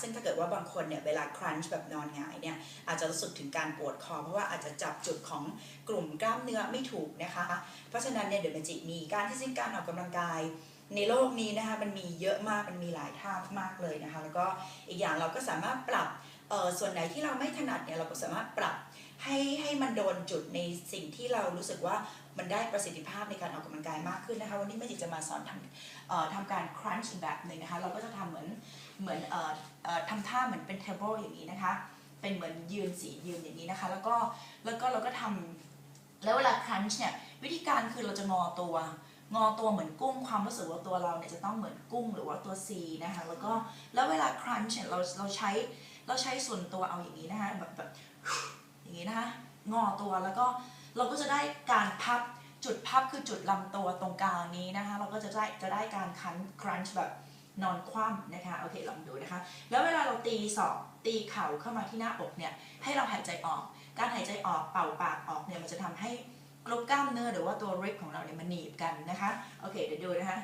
ซึ่งถ้าเกิดว่าบางคนเนี่ยเวลาครันช์แบบนอนหงายเนี่ยอาจจะรู้สึกถึงการปวดคอ เพราะว่าอาจจะจับจุดของกลุ่มกล้ามเนื้อไม่ถูกนะคะ เพราะฉะนั้นเนี่ยเดี๋ยวเมจิมีการที่ซึ่งการออกกำลังกายในโลกนี้นะคะมันมีเยอะมากมันมีหลายท่ามากเลยนะคะ แล้วก็อีกอย่างเราก็สามารถปรับ ส่วนไหนที่เราไม่ถนัดเนี่ยเราก็สามารถปรับให้ให้มันโดนจุดในสิ่งที่เรารู้สึกว่ามันได้ประสิทธิภาพในการออกกำลังกายมากขึ้นนะคะวันนี้เมจิจะมาสอนทำทำการ crunch แบบหนึ่งนะคะเราก็จะทำเหมือนเหมือนออทำท่าเหมือนเป็น table อย่างนี้นะคะเป็นเหมือนยืนสียืนอย่างนี้นะคะแล้วก็แล้วก็เราก็ทำแล้วเวลา crunch เนี่ยวิธีการคือเราจะงอตัว งอตัวเหมือนกุ้งความรู้สึกว่าตัวเราเนี่ยจะต้องเหมือนกุ้งหรือว่าตัว C นะคะแล้วก็แล้วเวลา crunch เนี่ยเราเราใช้เราใช้ส่วนตัวเอาอย่างนี้นะคะแบบแบบอย่างนี้นะคะงอตัวแล้วก็เราก็จะได้การพับจุดพับคือจุดลำตัวตรงกลางนี้นะคะ เราก็จะได้จะได้การคัน crunch แบบนอนคว่ำนะคะโอเคลองดูนะคะ แล้วเวลาเราตีศอกตีเข่าเข้ามาที่หน้าอกเนี่ยให้เราหายใจออก การหายใจออกเป่าปากออกเนี่ยมันจะทำให้ กรุ๊ปกล้ามเนื้อหรือว่าตัวริบของเราเนี่ยมันหนีบกันนะคะ โอเค เดี๋ยวดูนะคะ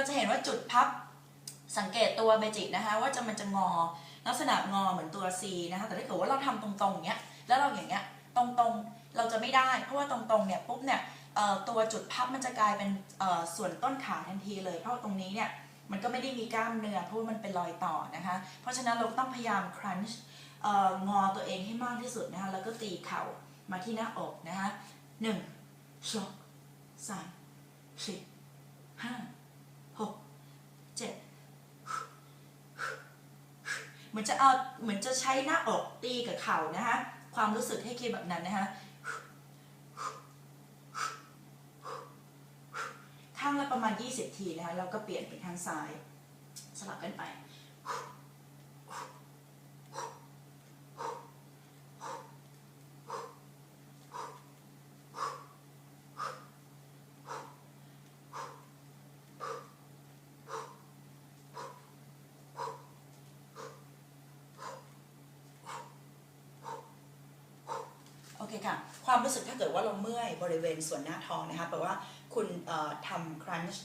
เราจะเห็นว่าจุดพับสังเกตตัวเมจิกนะคะ ว่าจะมันจะงอลักษณะงอเหมือนตัว C นะคะ แต่ถ้าเกิดว่าเราทำตรงๆอย่างเงี้ยแล้วเราอย่างเงี้ยตรงๆเราจะไม่ได้ เพราะว่าตรงๆเนี่ยปุ๊บเนี่ยตัวจุดพับมันจะกลายเป็นส่วนต้นขาทันทีเลย เพราะว่าตรงนี้เนี่ยมันก็ไม่ได้มีกล้ามเนื้อเพราะว่ามันเป็นรอยต่อนะคะ เพราะฉะนั้นเราต้องพยายามครันช์งอตัวเองให้มากที่สุดนะคะแล้วก็ตีเข่ามาที่หน้าอกนะคะหนึ่งสองสามสี่ห้า หกเจ็ดเห มือนจะเอาเหมือนจะใช้หน้าอกตีกับเข่านะคะความรู้สึกให้คิดแบบนั้นนะคะข้างละประมาณ 20 ทีนะคะแล้วก็เปลี่ยนเป็นข้างซ้าย สลับกันไป โอเคค่ะ ความรู้สึกถ้าเกิดว่าเราเมื่อยบริเวณส่วนหน้าท้องนะคะแปลว่าคุณทำครันช